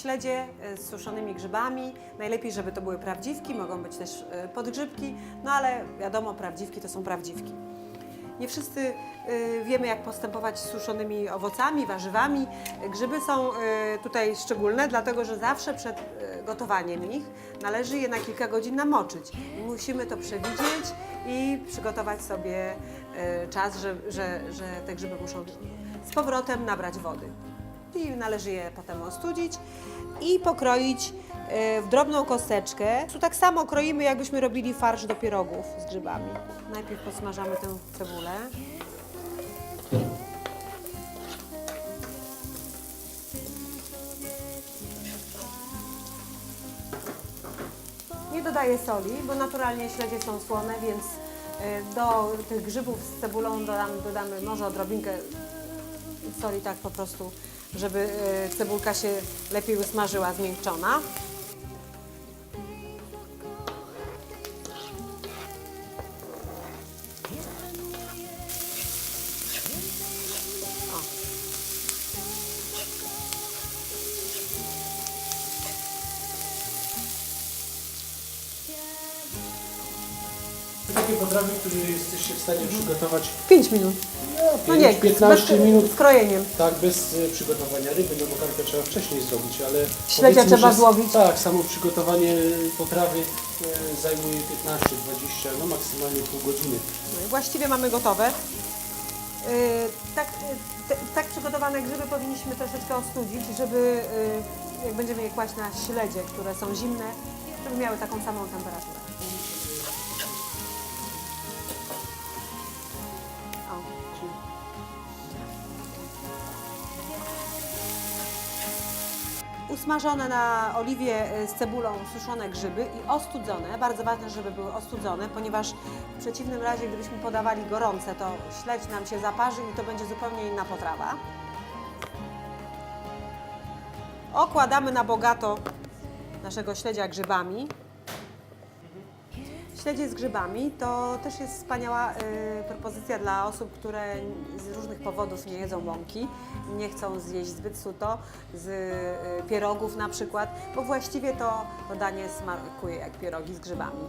śledzie e, z suszonymi grzybami. Najlepiej, żeby to były prawdziwki, mogą być też e, podgrzybki, no ale wiadomo, prawdziwki to są prawdziwki. Nie wszyscy y, wiemy, jak postępować z suszonymi owocami, warzywami. Grzyby są tutaj szczególne, dlatego że zawsze przed gotowaniem ich należy je na kilka godzin namoczyć. Musimy to przewidzieć i przygotować sobie czas, że, że, że te grzyby muszą z powrotem nabrać wody. I należy je potem ostudzić i pokroić e, w drobną kosteczkę. Tu tak samo kroimy, jakbyśmy robili farsz do pierogów z grzybami. Najpierw posmażamy tę cebulę. Nie dodaję soli, bo naturalnie śledzie są słone, więc e, do tych grzybów z cebulą dodamy, dodamy może odrobinkę soli tak po prostu, żeby e, cebulka się lepiej usmażyła, zmiękczona. Takie potrawy, które jesteście w stanie przygotować 5 minut. no, No nie, 15 bez, minut, z krojeniem. tak, bez e, przygotowania ryby, no bo karpia trzeba wcześniej zrobić, ale Śledzia powiedzmy, trzeba że- złowić. Tak, samo przygotowanie potrawy e, zajmuje 15-20, no maksymalnie pół godziny. Właściwie mamy gotowe. Yy, tak, yy, te, tak przygotowane grzyby powinniśmy troszeczkę ostudzić, żeby yy, jak będziemy je kłaść na śledzie, które są zimne, żeby miały taką samą temperaturę. Usmażone na oliwie y, z cebulą suszone grzyby i ostudzone. Bardzo ważne, żeby były ostudzone, ponieważ w przeciwnym razie, gdybyśmy podawali gorące, to śledź nam się zaparzy i to będzie zupełnie inna potrawa. Okładamy na bogato naszego śledzia grzybami. Śledzie z grzybami to też jest wspaniała y, propozycja dla osób, które z różnych powodów nie jedzą łąki, nie chcą zjeść zbyt suto, z y, pierogów na przykład, bo właściwie to, to danie smakuje jak pierogi z grzybami.